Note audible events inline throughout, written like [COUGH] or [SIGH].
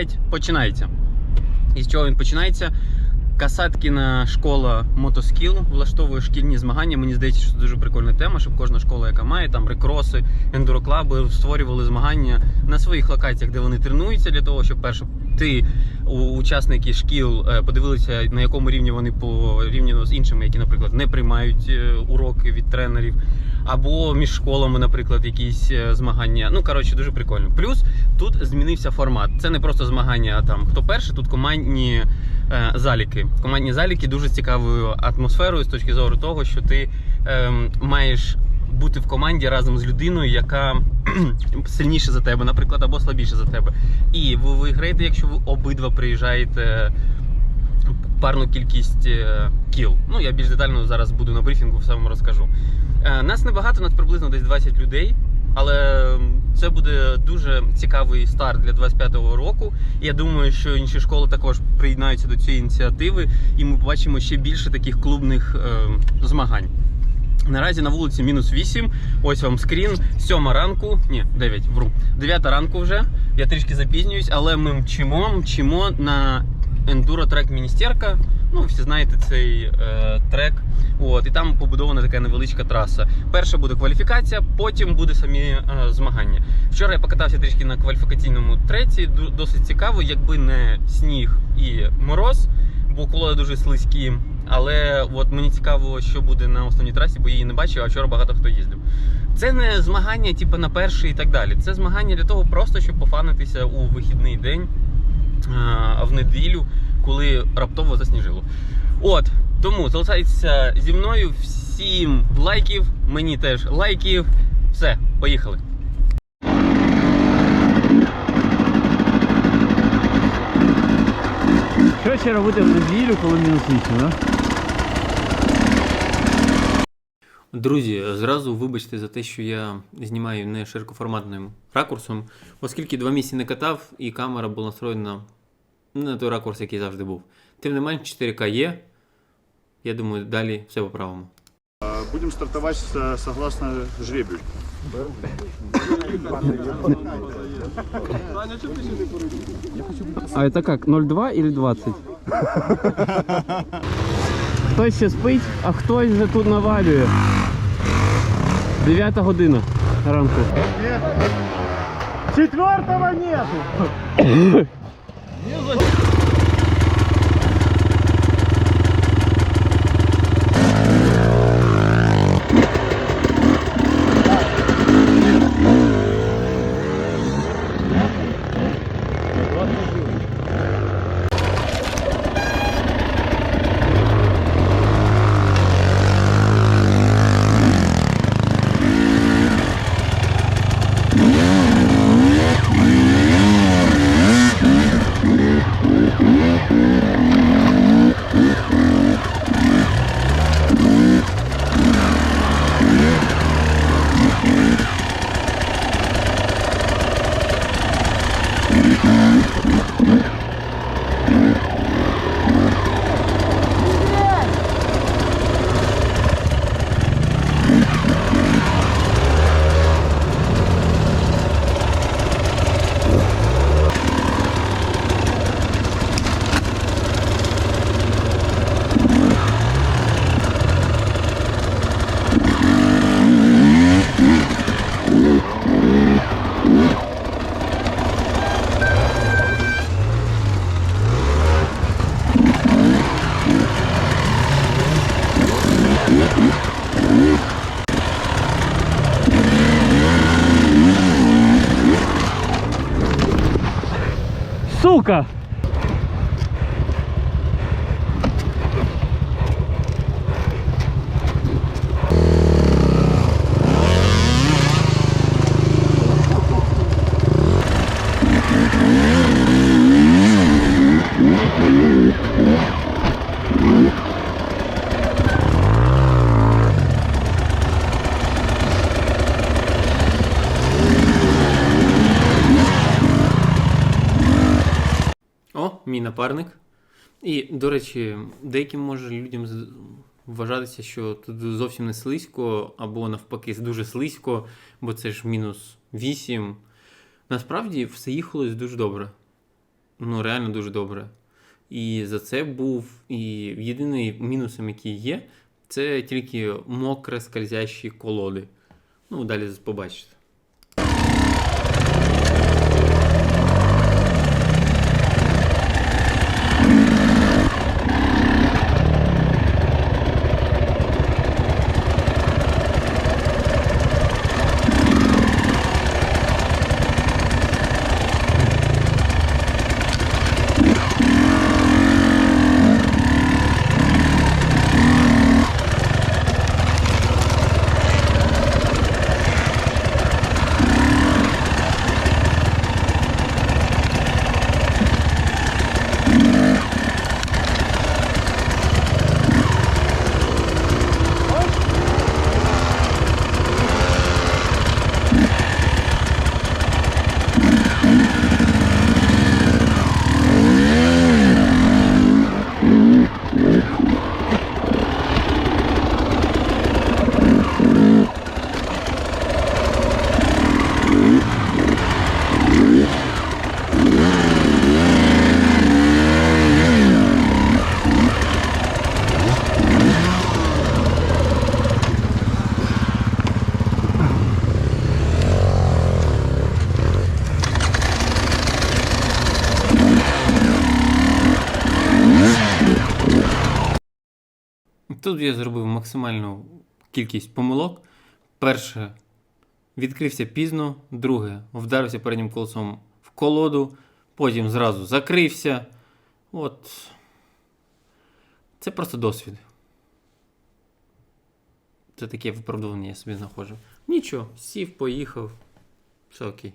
5 починається. І з чого він починається? Касаткіна школа мотоскіл влаштовує шкільні змагання. Мені здається, що це дуже прикольна тема, щоб кожна школа, яка має там рекроси, ендуроклаби, створювали змагання на своїх локаціях, де вони тренуються, для того, щоб перше ти, учасники шкіл, е, подивилися, на якому рівні вони порівняно з іншими, які, наприклад, не приймають е, уроки від тренерів, або між школами, наприклад, якісь е, змагання. Ну коротше, дуже прикольно. Плюс тут змінився формат. Це не просто змагання там хто перший, тут командні е, заліки. Командні заліки дуже з цікавою атмосферою з точки зору того, що ти ем, маєш бути в команді разом з людиною, яка [CLEARS THROAT] сильніше за тебе, наприклад, або слабіше за тебе. І ви виграєте, якщо ви обидва приїжджаєте парну кількість е, кіл. Ну я більш детально зараз буду на брифінгу, все вам розкажу. Е, Нас небагато, нас приблизно десь 20 людей. Але це буде дуже цікавий старт для 25-го року. Я думаю, що інші школи також приєднаються до цієї ініціативи, і ми побачимо ще більше таких клубних е, змагань. Наразі на вулиці мінус 8. Ось вам скрін. Сьома ранку. Ні, 9, вру. 9 ранку вже. Я трішки запізнююсь, але ми мчимо, мчимо на ендуро трек Міністерка. Ну, всі знаєте цей е, трек. От, і там побудована така невеличка траса. Перша буде кваліфікація, потім буде самі е, змагання. Вчора я покатався трішки на кваліфікаційному треці. Досить цікаво, якби не сніг і мороз, бо колоди дуже слизькі. Але от мені цікаво, що буде на основній трасі, бо її не бачив, а вчора багато хто їздив. Це не змагання, типу, на перший і так далі. Це змагання для того, просто щоб пофанитися у вихідний день, а в неділю, коли раптово засніжило. От, тому залишайтеся зі мною. Всім лайків, мені теж лайків. Все, поїхали. Що ще робити в неділю, коли мінус 8, да? Друзі, зразу вибачте за те, що я знімаю не широкоформатним ракурсом, оскільки два місяці не катав, і камера була настроєна не на той ракурс, який завжди був. Тим не менш, 4К є. Я думаю, далі все поправимо. Будем стартовать со- согласно жребию. А это как, 0,2 или 20? Хтось ще спить, а хтось вже тут навалює. 9 година ранку. Четвертого нету! [LAUGHS] Luca. Мій напарник. І, до речі, деяким може людям вважатися, що тут зовсім не слизько, або навпаки, дуже слизько, бо це ж мінус 8. Насправді все їхалось дуже добре. ну реально дуже добре. І за це був і єдиний мінусом, який є, це тільки мокре скользящі колоди. Ну, далі побачите. Тут я зробив максимальну кількість помилок. Перше, відкрився пізно. Друге, вдарився переднім колесом в колоду, потім зразу закрився. От. Це просто досвід. Це таке виправдовування я собі знаходжу. Нічого, сів, поїхав. Все окей.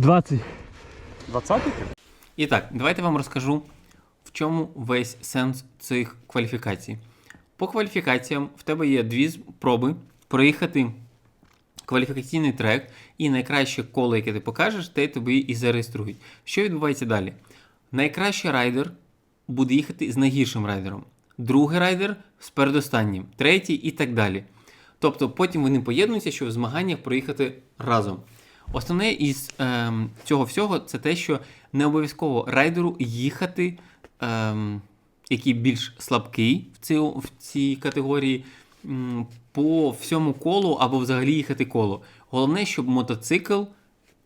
20. 20 І так, давайте вам розкажу, в чому весь сенс цих кваліфікацій. По кваліфікаціям в тебе є дві спроби проїхати кваліфікаційний трек, і найкраще коло, яке ти покажеш, те тобі і зареєструють. Що відбувається далі? Найкращий райдер буде їхати з найгіршим райдером, другий райдер з передостаннім, третій і так далі. Тобто потім вони поєднуються, щоб в змаганнях проїхати разом. Основне із ем, цього всього це те, що не обов'язково райдеру їхати, ем, який більш слабкий в, цій, в цій категорії, м, по всьому колу або взагалі їхати коло. Головне, щоб мотоцикл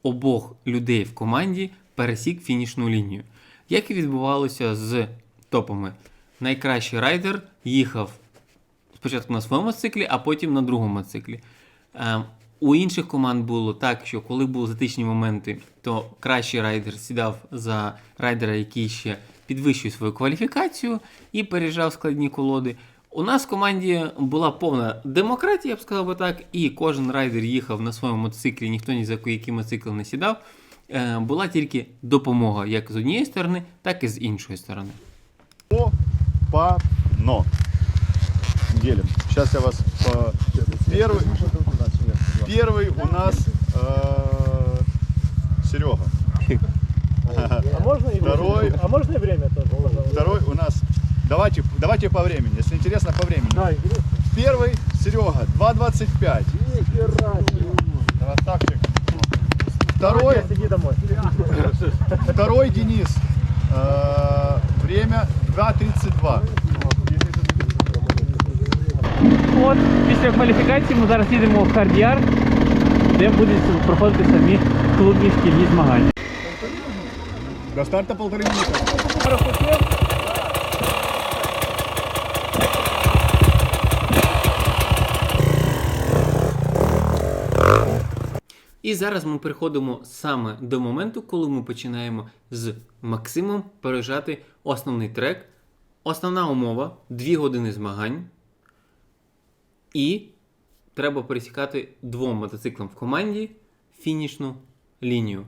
обох людей в команді пересік фінішну лінію. Як і відбувалося з топами. Найкращий райдер їхав спочатку на своєму циклі, а потім на другому циклі. Е, у інших команд було так, що коли були затичні моменти, то кращий райдер сідав за райдера, який ще підвищує свою кваліфікацію і переїжджав складні колоди. У нас в команді була повна демократія, я б сказав би так, і кожен райдер їхав на своєму мотоциклі, ніхто ні за який мотоцикл не сідав. Е, була тільки допомога як з однієї сторони, так і з іншої сторони. По, по, но. Делим. Сейчас я вас по... Первый, первый у нас э, Серега. А можно и Второй. время? А можно и время тоже? пожалуйста? Второй у нас... Давайте, давайте по времени, если интересно по времени. Да, интересно. Первый Серега, 2.25. Красавчик. Второй, Сиди домой. второй Денис. э, время 2.32. От, Після кваліфікації ми зараз їдемо в Хард'яр, де будуть проходити самі клубні шкільні змагання. До старту полтори минути. І зараз ми приходимо саме до моменту, коли ми починаємо з Максимом переїжджати основний трек. Основна умова 2 години змагань. І треба пересікати двом мотоциклам в команді фінішну лінію.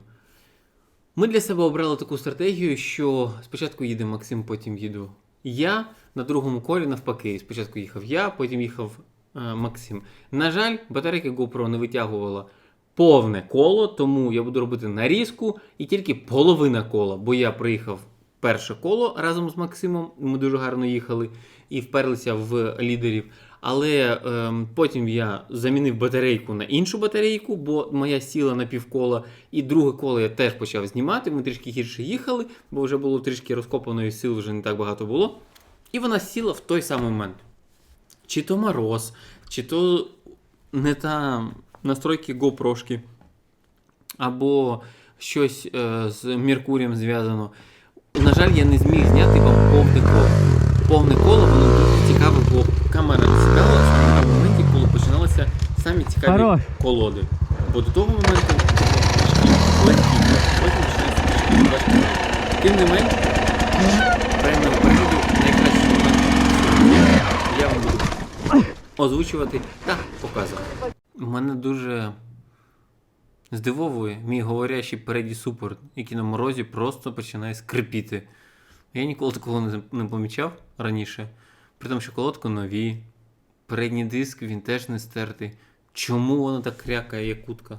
Ми для себе обрали таку стратегію, що спочатку їде Максим, потім їду я. На другому колі навпаки. Спочатку їхав я, потім їхав е, Максим. На жаль, батарейка GoPro не витягувала повне коло, тому я буду робити нарізку і тільки половина кола, бо я приїхав перше коло разом з Максимом. Ми дуже гарно їхали і вперлися в лідерів. Але ем, потім я замінив батарейку на іншу батарейку, бо моя сіла на півкола, і друге коло я теж почав знімати. Ми трішки гірше їхали, бо вже було трішки розкопаної сил, вже не так багато було. І вона сіла в той самий момент. Чи то мороз, чи то не та настройки GoPro, або щось е, з Меркурієм зв'язано. На жаль, я не зміг зняти вам повне коло. Повне коло воно дуже цікаве, бо камера не сідала саме в моменті, коли починалися самі цікаві Хорош. колоди. Бо до того моменту важкі, легкі, потім почалися тяжкі, важкі. Тим не менш, певно перегляду найкращий момент я вам буду озвучувати та показувати. У Мене дуже здивовує мій говорящий переді супорт, який на морозі просто починає скрипіти. Я ніколи такого не, помічав раніше. При тому, що колодки нові, передній диск він теж не стертий. Чому воно так крякає, як кутка?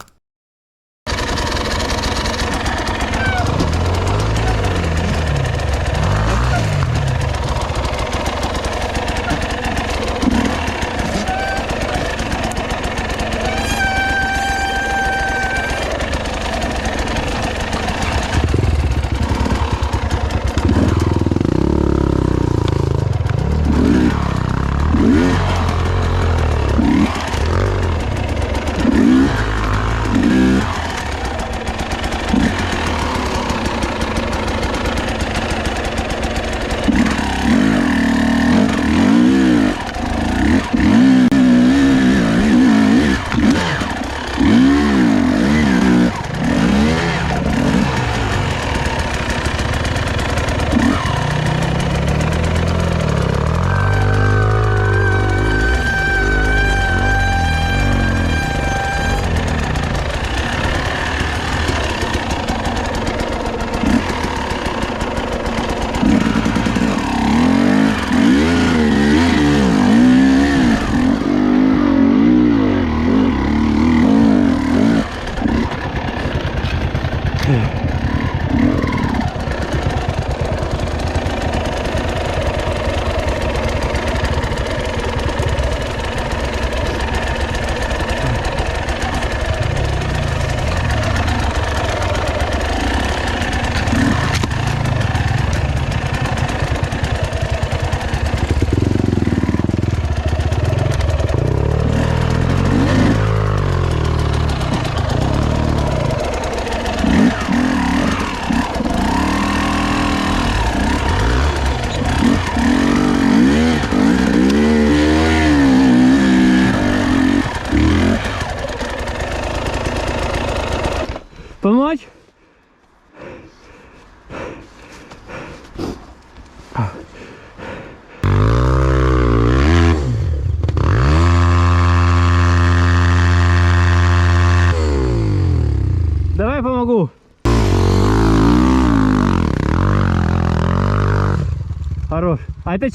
Хорош. А это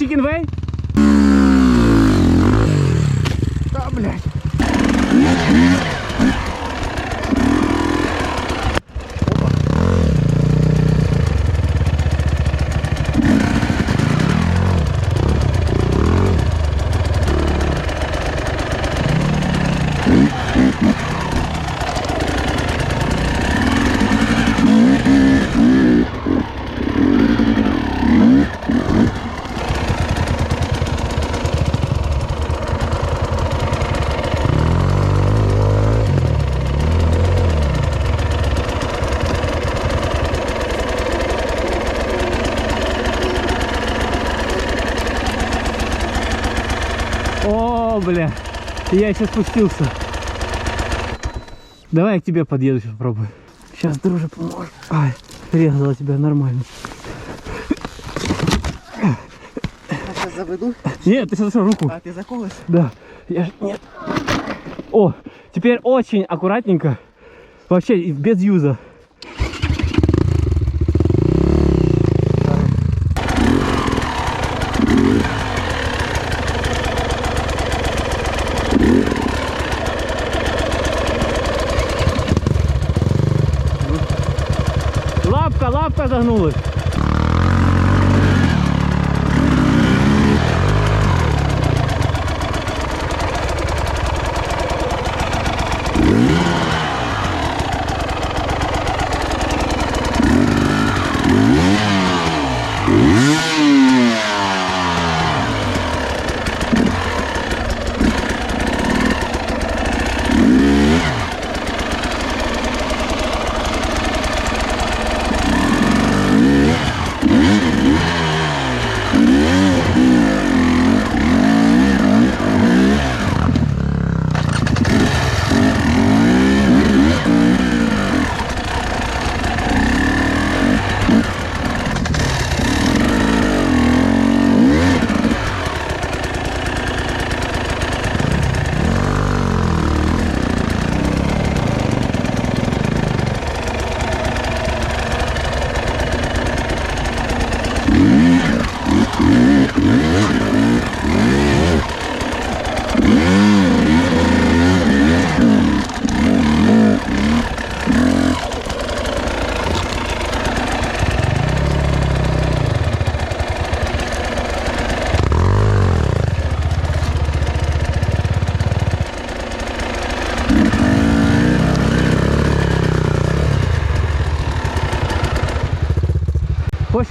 Я сейчас спустился. Давай я к тебе подъеду, сейчас попробую. Сейчас, друже, поможешь. Ай, резала тебя нормально. Сейчас заведу. Нет, ты сейчас руку. А ты заколешь? Да. Я. Нет. О, теперь очень аккуратненько. Вообще без юза. Лапка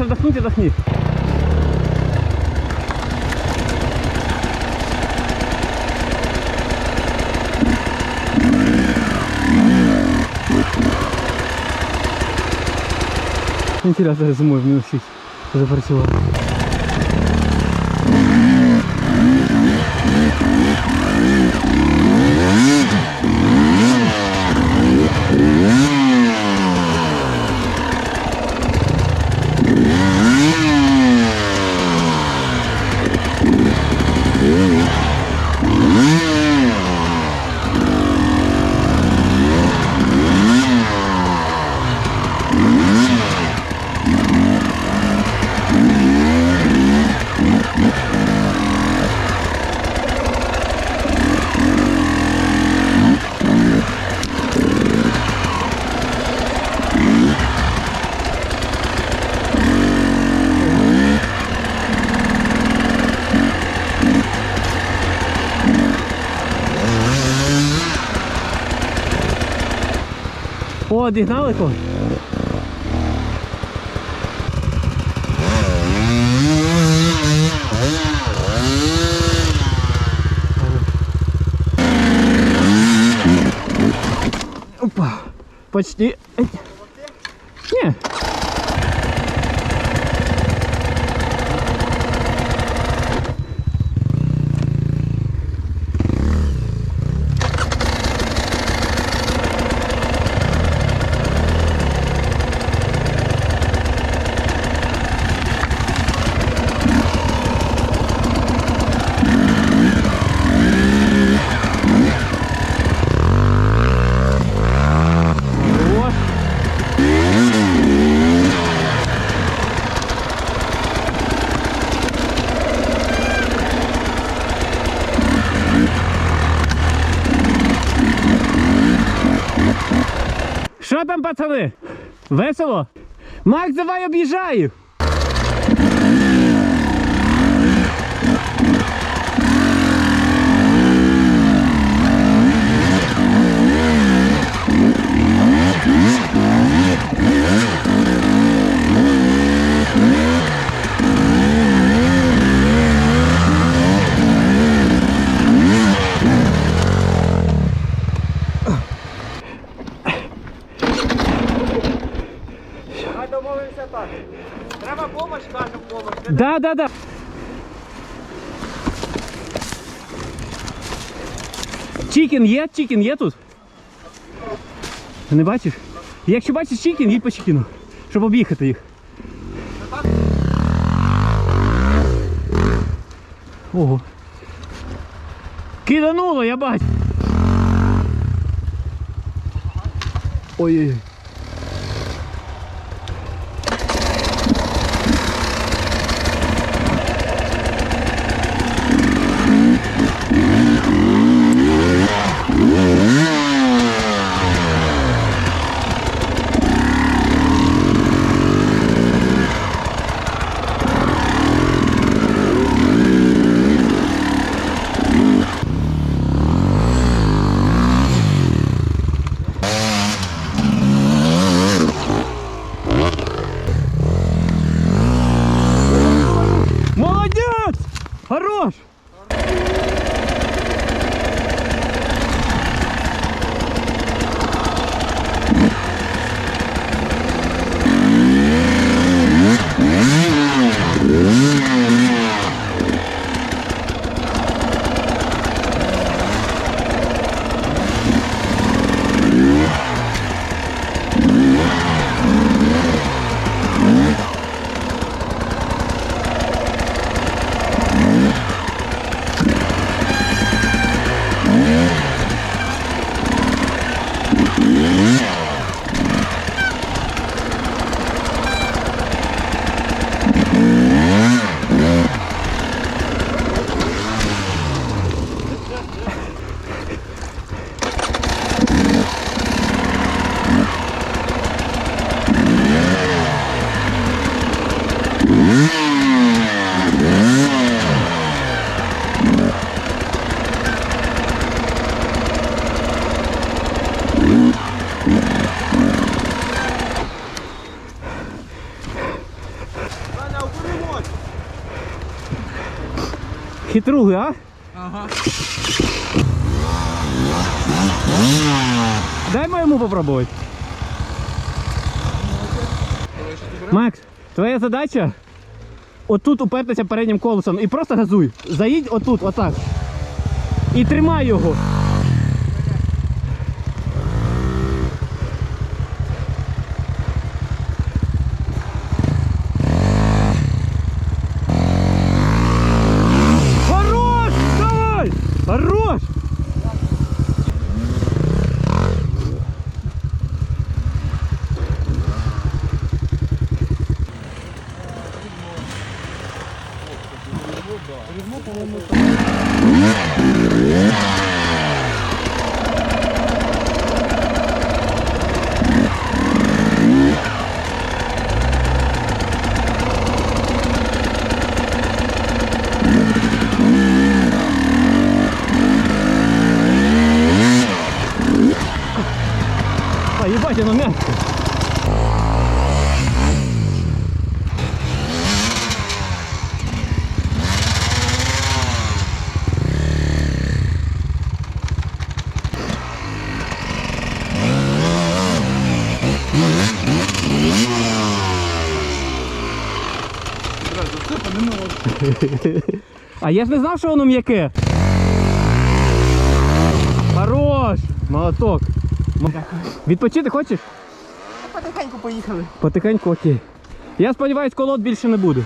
Хочешь отдохнуть, отдохни. Вентилятор зимой в минус 6 запортила. когось? Опа, почти. Там, пацани? Весело? Макс, давай об'їжджай! Давай домовимося так. Треба допомога, кажемо допомога. Да, да, да. Чікен є? Чікен є тут? Не бачиш? Якщо бачиш чікін, їдь по чікіну, щоб об'їхати їх. Ого. Кидануло, я бачу. Ой-ой-ой. Моему попробовать. Макс, твоя задача отут упертися переднім колесом і просто газуй. Заїдь отут, отак. І тримай його. Хорош! Давай! Хорош! Ебать, оно. А я ж не знав, що воно м'яке. Хорош! Молоток. Відпочити хочеш? Потихеньку поїхали. Потихеньку окей. Я сподіваюсь, колод більше не буде.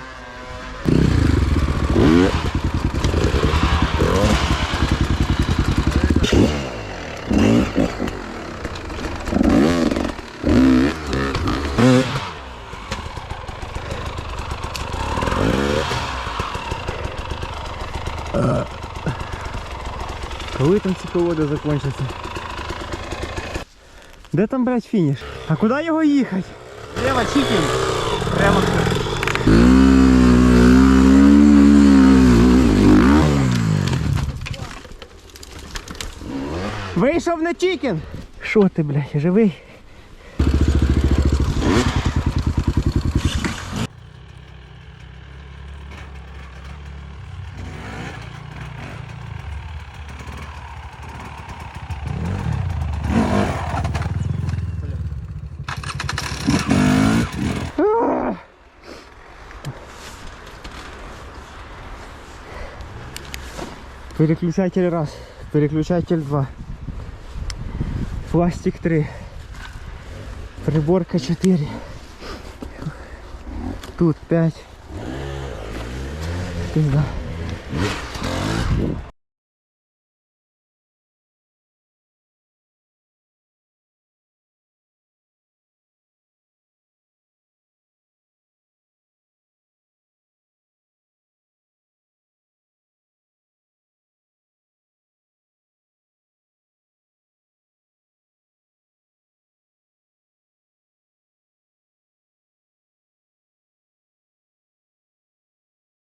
Коли там ці колоди закінчаться? Де там, блядь, фініш? А куди його їхати? Лево, чікін. Прямо. Вийшов на чікін! Що ти, блядь, живий? Переключатель раз, переключатель два, Пластик три, Приборка четыре, Тут пять. Пизда.